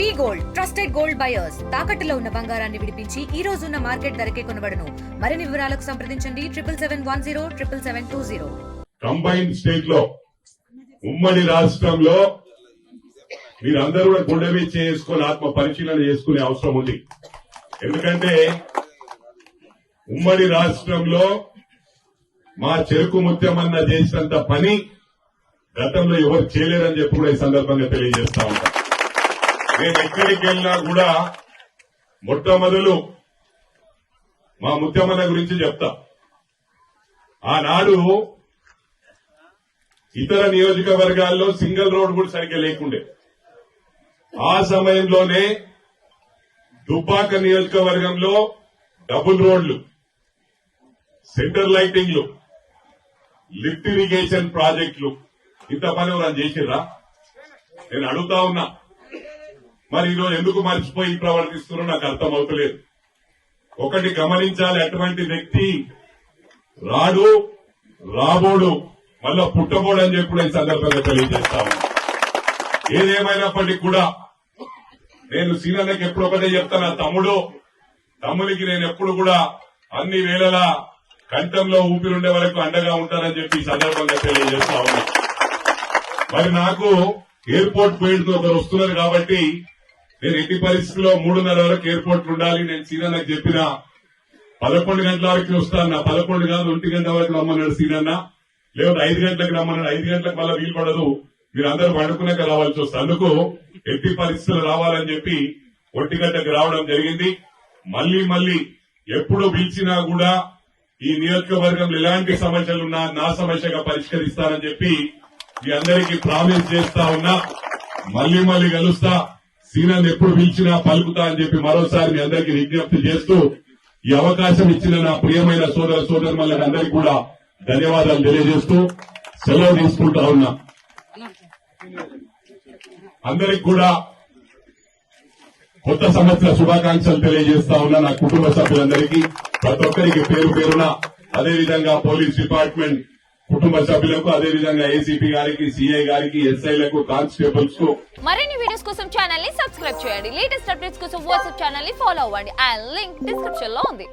V gold trusted gold buyers తాకట్టులో ఉన్న బంగారాన్ని విడిపించి ఈ రోజు ఉన్న మార్కెట్ ధరకే కొనబడను. మరిన్ని వివరాలకు సంప్రదించండి. Triple seven one zero triple seven two zero. Combine స్టేట్లో ఉమ్మడి రాష్ట్రంలో మీరందరూ కూడా గుండె మీద చేసుకొని ఆత్మ పరిశీలన చేసుకునే అవసరం ఉంది. ఎందుకంటే ఉమ్మడి రాష్ట్రంలో మా చెరుకు ముత్యమన్న చేసినంత పని గతంలో ఎవరు చేయలేరని చెప్పి కూడా ఈ సందర్భంగా తెలియజేస్తా ఉంటారు నేను ఎక్కడికి వెళ్ళినా కూడా మొట్టమొదలు మా ముత్యమన్న గురించి చెప్తా. ఆనాడు ఇతర నియోజకవర్గాల్లో సింగిల్ రోడ్ కూడా సరిగ్గా లేకుండే. ఆ సమయంలోనే దుబ్బాక నియోజకవర్గంలో డబుల్ రోడ్లు సెంటర్ లైటింగ్లు లిఫ్ట్ ఇరిగేషన్ ప్రాజెక్టులు. ఇంత పని ఎవరైనా చేసిర్రా? నేను అడుగుతా ఉన్నా. మరి ఈరోజు ఎందుకు మర్చిపోయి ప్రవర్తిస్తున్నారో నాకు అర్థం అవుతలేదు. ఒకటి గమనించాలి అటువంటి వ్యక్తి రాడు రాబోడు మళ్ళా పుట్టబోడు అని చెప్పి ఈ సందర్భంగా తెలియజేస్తాము ఏదేమైనప్పటికీ కూడా నేను సీనియర్లకు ఎప్పుడు ఒకటే చెప్తాను తమ్ముడు తమ్మునికి నేను ఎప్పుడు కూడా అన్ని వేళలా కంఠంలో ఊపిరుండే వరకు అండగా ఉంటానని చెప్పి ఈ సందర్భంగా తెలియజేస్తా ఉన్నా. మరి నాకు ఎయిర్పోర్ట్ పేరుతో ఒకరు వస్తున్నారు కాబట్టి నేను ఎట్టి పరిస్థితుల్లో మూడున్నర వరకు ఎయిర్పోర్ట్ ఉండాలి. నేను సీనన్న చెప్పిన పదకొండు గంటల వరకు వస్తాను పదకొండు కాదు ఒంటి గంట వరకు రమ్మన్నాడు సీనన్న. లేకపోతే ఐదు గంటలకు రమ్మన్నాడు. ఐదు గంటలకు మళ్ళీ వీలు పడదు. మీరు అందరూ పడుకున్నాక రావాల్సి వస్తుంది. అందుకు ఎట్టి పరిస్థితులు రావాలని చెప్పి ఒంటి గంటకు రావడం జరిగింది. మళ్ళీ మళ్ళీ ఎప్పుడు పిలిచినా కూడా ఈ నియోజకవర్గంలో ఎలాంటి సమస్యలున్నా నా సమస్యగా పరిష్కరిస్తానని చెప్పి మీ అందరికీ ప్రామిస్ చేస్తా ఉన్నా. మళ్ళీ మళ్ళీ కలుస్తా. సీనాన్ని ఎప్పుడు పిలిచినా పలుకుతా అని చెప్పి మరోసారి మీ అందరికీ విజ్ఞప్తి చేస్తూ ఈ అవకాశం ఇచ్చిన నా ప్రియమైన సోదర సోదరులకు అందరికీ కూడా ధన్యవాదాలు తెలియజేస్తూ సెలవు తీసుకుంటా ఉన్నా. అందరికి కూడా కొత్త సంవత్సర శుభాకాంక్షలు తెలియజేస్తా ఉన్నా నా కుటుంబ సభ్యులందరికీ. ప్రతి ఒక్కరికి పేరు పేరున అదేవిధంగా పోలీస్ డిపార్ట్మెంట్ కుటుంబ సభ్యులకు అదే విధంగా ఏసీపీ గారికి సిఐ గారికి ఎస్ఐలకు కానిస్టేబుల్స్కు. మరిన్ని వీడియోస్ కోసం ఛానల్ని సబ్స్క్రైబ్ చేయండి. లేటెస్ట్ అప్డేట్స్ కోసం వాట్సాప్ ఛానల్ని ఫాలో అవ్వండి. ఆ లింక్ డిస్క్రిప్షన్లో ఉంది.